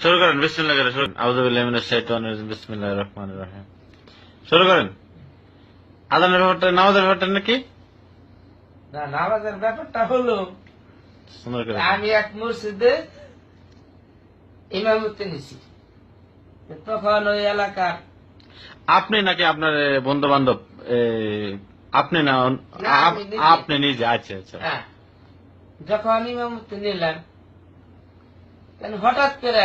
শুরু করেন বিসমিল্লাহ করে শুরু আউযুবিল্লাহি মিনাশ শাইতানির রাজিম বিসমিল্লাহির রহমানির রহিম। শুরু করেন। আদানের ব্যাপারটা নামাজের ব্যাপারটা নাকি? না নামাজের ব্যাপারটা হলো সুন্দর করে আমি এক মসজিদে ইমামতি নিছি। তখন ওই এলাকার আপনি নাকি আপনার বন্ধু বান্ধব আপনি না। আপনি নিজে আচ্ছা আচ্ছা। হ্যাঁ। যখন ইমামতি নিলাম হঠাৎ করে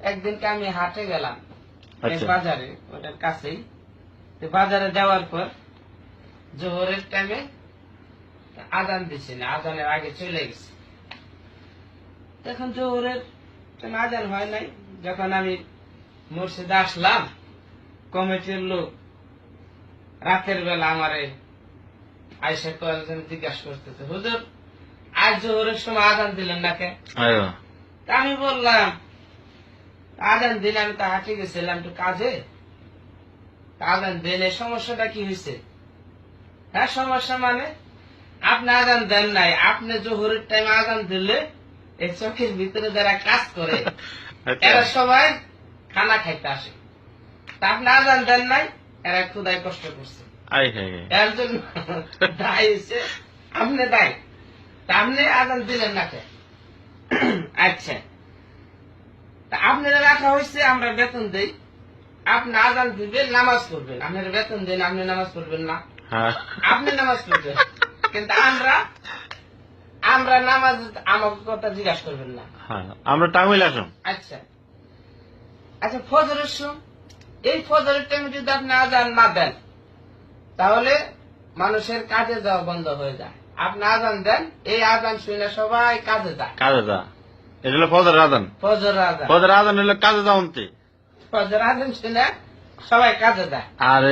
একদিনকে আমি হাটে গেলাম আচ্ছা। বাজারে ওটার কাছেই। বাজারে যাওয়ার পর জোহরের টাইমে আজান দিছে না আজানের আগে চলে গেছে। তখন জোহরের আজান হয় নাই। যখন আমি মসজিদে আসলাম কমিটির লোক রাতের বেলা আমারে আইসা কয়েকজন জিজ্ঞাসা করতেছে হুজুর আজ জোহরের সময় আজান দিলেন না কে? আয়ো। তা আমি বললাম আজান দিলে আমি তো হাঁটে গেছিলাম একটু কাজে। তা আজান দিলে সমস্যাটা কি হয়েছে? হ্যাঁ সমস্যা মানে আপনি আজান দেন নাই আপনি জোহরের টাইম আজান দিলে এই চোখের ভিতরে যারা কাজ করে আচ্ছা। এরা সবাই খানা খাইতে আসে। তা আপনি আজান দেন নাই এরা ক্ষুদায় কষ্ট করছে। এর জন্য দায় হচ্ছে আপনি দায়। আপনি আজান দিলেন না কে? আচ্ছা। তা আপনারা রাখা হয়েছে আমরা বেতন দেই। আপনি আজান দিবেন নামাজ পড়বেন। আপনার বেতন দেন আপনি নামাজ পড়বেন না। হ্যাঁ। আপনি নামাজ পড়বেন। কিন্তু আমরা আমরা নামাজ আমাকে কথা জিজ্ঞাসা করবেন না। হ্যাঁ আমরা টাঙ্গুইল আসুন। আচ্ছা। আচ্ছা ফজরের সম এই ফজরের টাইমে যদি আপনি আজান না দেন তাহলে মানুষের কাজে যাওয়া বন্ধ হয়ে যায়। আপনি আজান দেন এই আজান শুনে সবাই কাজে যায়। কাজে যা এটা হলো ফজর আদান ফজর আজান। ফজর হলো কাজে যাওনতে ফজর আজান শুনে সবাই কাজে যায়। আর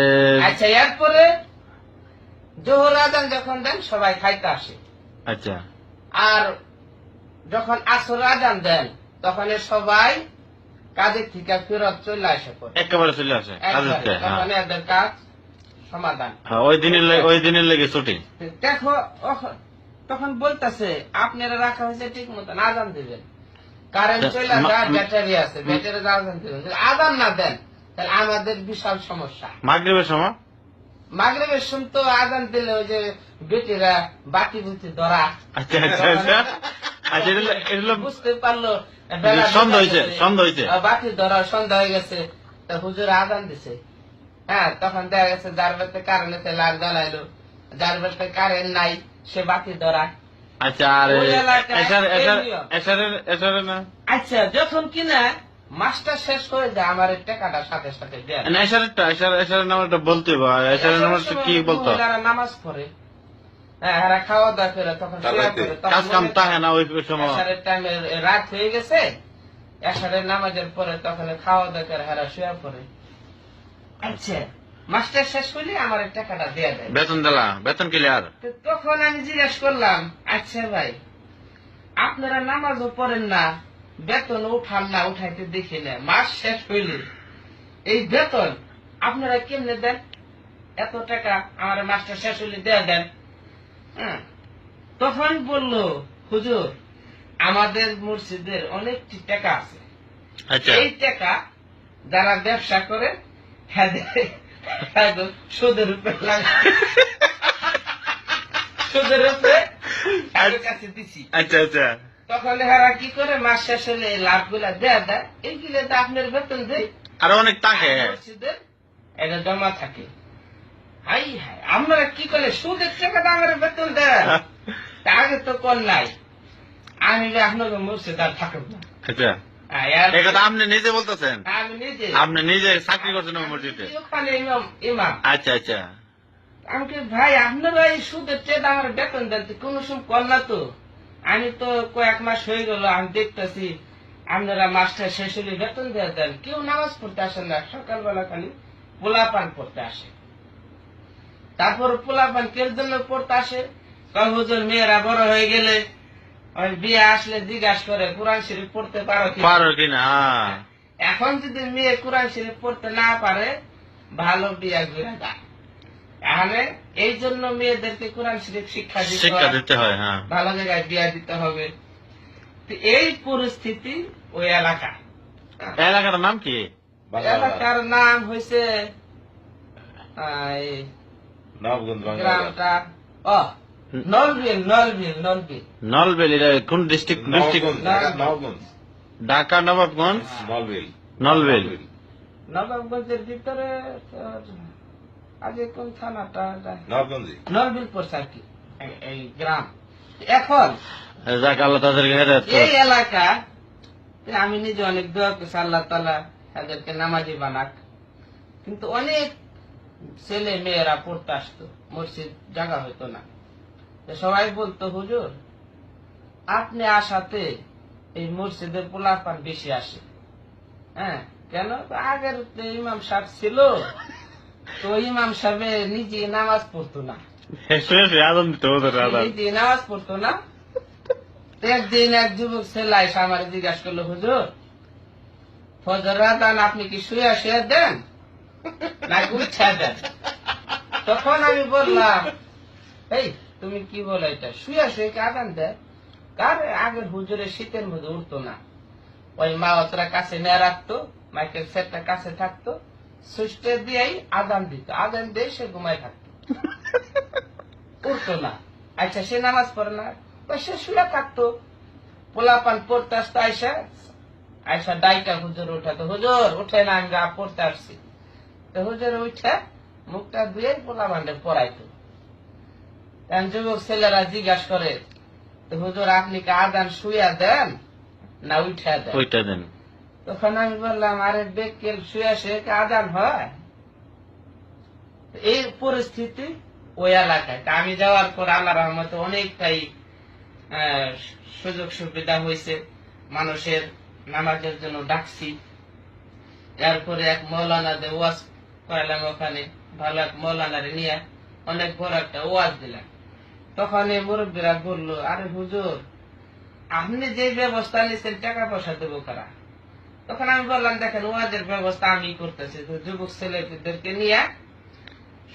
আচ্ছা এরপরে জোহর আজান যখন দেন সবাই খাইতে আসে। আচ্ছা। আর যখন আসর আজান দেন তখন সবাই কাজের থেকে ফেরত চলে আসে একেবারে চলে আসে কাজে হ্যাঁ। তখন এদের কাজ সমাধান। হ্যাঁ, ওই দিনের ওই দিনের লেগে ছুটি। দেখো তখন বলতেছে আপনারা রাখা হয়েছে ঠিক মতন আজান দিবেন। কারেন্ট চলে যায় ব্যাটারি আছে ব্যাটারি আজান দিবেন। আজান না দেন তাহলে আমাদের বিশাল সমস্যা। মাগরিবের সময়? মাগরেবের শুন তো আজান দিলে ওই যে বেটিরা বাতি বুতি ধরা। আচ্ছা আচ্ছা আচ্ছা। এটা বুঝতে পারল? সন্ধ্যা হয়েছে, সন্ধ্যা হয়েছে। বাতি ধরা সন্ধ্যা হয়ে গেছে। হুজুর আজান দিছে। হ্যাঁ তখন দেখা গেছে যার বাড়িতে কারেন্ট আছে লাল জ্বালাইলো। যার বাড়িতে কারেন্ট নাই সে বাতি ধরা আচ্ছা আর। এসারের এসারের আচ্ছা যখন কিনা মাস্টার শেষ হয়ে যায় আমার টাকাটা সাথে সাথে এসারের নামটা বলতে নামটা কি বলতো? নামাজ পড়ে। হ্যাঁ খাওয়া দাওয়া করে তখন শুয়ে পড়ে, তখন কাজ কাম তাহে না ওই ওই সময় এশারের টাইমে রাত হয়ে গেছে এশারের নামাজের পরে তখন খাওয়া দাওয়া করে হেরা শুয়ে পড়ে আচ্ছা মাস্টার শেষ হইলে আমার টাকাটা দেয়া দেয় বেতন দিলা বেতন ক্লিয়ার তখন আমি জিজ্ঞেস করলাম আচ্ছা ভাই আপনারা নামাজও পড়েন না বেতন উঠান না উঠাইতে দেখি না মাস শেষ হইলে। এই বেতন আপনারা কেমনে দেন? এত টাকা আমার মাস্টার শেষ হইলে দেয়া দেন। হ্যাঁ। তখন বলল হুজুর আমাদের মসজিদের অনেকটি টাকা আছে। আচ্ছা। এই টাকা যারা ব্যবসা করে সুদের উপরে সুদের উপরে কাছে দিছি। আচ্ছা আচ্ছা। তখন হেরা কি করে মাস শেষ হলে লাভগুলা দেয়া দেয় এইগুলো তো আপনার বেতন দেয় আর অনেক তাকে এটা জমা থাকে। হাই হাই আপনারা কি করে সুদের টাকাটা আমার বেতন দেয়? তা আগে তো কর নাই। আমি আপনাকে মসজিদ আর থাকব না। আচ্ছা। হ্যাঁ, আপনি নিজে বলতেছেন? আপনি নিজে চাকরি করছেন ওই মসজিদে? আচ্ছা আচ্ছা। আমি ভাই আপনারা এই সুদের চেয়ে আমার বেতন দেন কোনো সময় কর না তো? আমি তো কয়েক মাস হয়ে গেল আমি দেখতেছি আপনারা মাস্টার শেষ হলে বেতন দেওয়া দেন। কেউ নামাজ পড়তে আসেন না সকালবেলা খালি পোলা পান পড়তে আসে। তারপর পোলা পান কের জন্য পড়তে আসে? কয় হুজুর মেয়েরা বড় হয়ে গেলে বিয়ে আসলে জিজ্ঞাসা করে কোরআন শরীফ পড়তে পারো কি পারো কিনা হ্যাঁ। এখন যদি মেয়ে কোরআন শরীফ পড়তে না পারে ভালো বিয়া ঘুরে যায় তাহলে এই জন্য মেয়েদেরকে কোরআন শরীফ শিক্ষা দিতে শিক্ষা হয়। দিতে হয় হ্যাঁ। ভালো জায়গায় বিয়া দিতে হবে। তো এই পরিস্থিতি ওই এলাকা। এই এলাকাটার নাম কি? এলাকার নাম হয়েছে নবগঞ্জ গ্রামটা ও নলবিল নলবিল নলবিল নলবেল এটা কোন ডিস্ট্রিক্ট ডিস্ট্রিক্ট ঢাকা নবাবগঞ্জ নলবিল নলবেল নবাবগঞ্জের ভিতরে তোর আগে কোন থানাটা? নলবিল পড়ছে আর কি এই- গ্রাম। এখন যাক আল্লাহ তাদেরকে হেদায়ত এই এলাকা আমি নিজে অনেক দোয়া করছি আল্লাহ তালা তাদেরকে নামাজি বানাক। কিন্তু অনেক ছেলে মেয়েরা পড়তে আসতো মসজিদ জায়গা হইতো না। সবাই বলতো হুজুর আপনি আসাতে এই মসজিদের পোলাপান বেশি আসে। হ্যাঁ কেন? আগের ইমাম সাহেব ছিল তো ইমাম সাহেব নিজে নামাজ পড়তো না। নিজে নামাজ পড়তো না। একদিন এক যুবক ছেলে এসে আমার জিজ্ঞাসা করল হুজুর ফজর আদান আপনি কি শুয়ে শুয়ে দেন নাকি উঠা দেন? তখন আমি বললাম এই তুমি কি বলো এটা? শুয়ে শুয়ে কি আদান দেয়? কার আগের হুজুরের শীতের মধ্যে উঠতো না? ওই মা অতরা কাছে নিয়ে রাখতো মাইকেল সেটটা কাছে থাকতো, সুইচটা দিয়েই আদান দিত। আদান দিয়ে সে ঘুমায় থাকতো। উঠতো না। আচ্ছা সে নামাজ পড়ে না। সে শুয়ে থাকতো। পোলাপান পড়তে আসতো আয়সা আয়সা ডাইটা হুজুর উঠাতো। হুজুর, উঠে না, আমি পড়তে আসছি। তো হুজুর উঠে মুখটা ধুয়ে পোলাপানটা পড়াইতো। যুবক ছেলেরা জিজ্ঞাসা করে হুজুর আপনি কি আদান শুয়া দেন না উঠে দেন? ওইটা দেন। তখন আমি বললাম আরে বেকেল শুয়ে কি আদান হয়? এই পরিস্থিতি ওই এলাকায়। আমি যাওয়ার পর আল্লাহ রহমতে অনেকটাই সুযোগ সুবিধা হয়েছে। মানুষের নামাজের জন্য ডাকছি। এরপরে এক মৌলানা দে ওয়াজ করালাম ওখানে। ভালো এক মৌলানারে নিয়ে অনেক বড় একটা ওয়াজ দিলাম। তখন এই মুরব্বীরা বলল আরে হুজুর আপনি যে ব্যবস্থা নিচ্ছেন টাকা পয়সা দেবো কারা? তখন আমি বললাম দেখেন ওয়াজের ব্যবস্থা আমি করতেছি। তো যুবক ছেলেদেরকে নিয়ে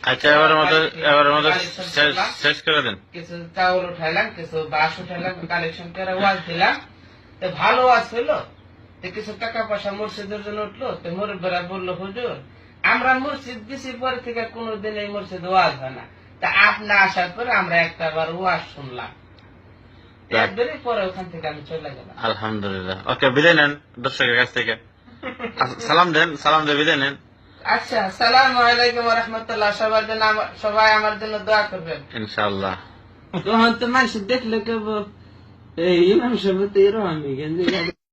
আচ্ছা এবারের মতো এবারের মতো শেষ- শেষ করে দেন। কিছু চাউল উঠাইলাম কিছু বাস উঠাইলাম কালেকশন করে ওয়াজ দিলাম। তো ভালো ওয়াজ হইল। তো কিছু টাকা পয়সা মসজিদের জন্য উঠল। তো মুরব্বীরা বলল হুজুর আমরা মসজিদ দিছি পরে থেকে কোনোদিন এই মসজিদ ওয়াজ হয় না। তা আপনি আসার পরে আমরা একটা বার ওয়াজ শুনলাম। একবারই পরে ওখান থেকে আমি চলে গেলাম। আলহামদুলিল্লাহ। ওকে বিদায় নেন দর্শকের কাছ থেকে। সালাম দেন সালাম দিয়ে বিদায় নেন। আচ্ছা সালাম আলাইকুম রহমতুল্লাহ। সবার জন্য আমার- সবাই আমার জন্য দোয়া করবেন। ইনশাআল্লাহ। তখন তো মানুষ দেখলে কেবল এই ইমাম সাহেব তো এরকম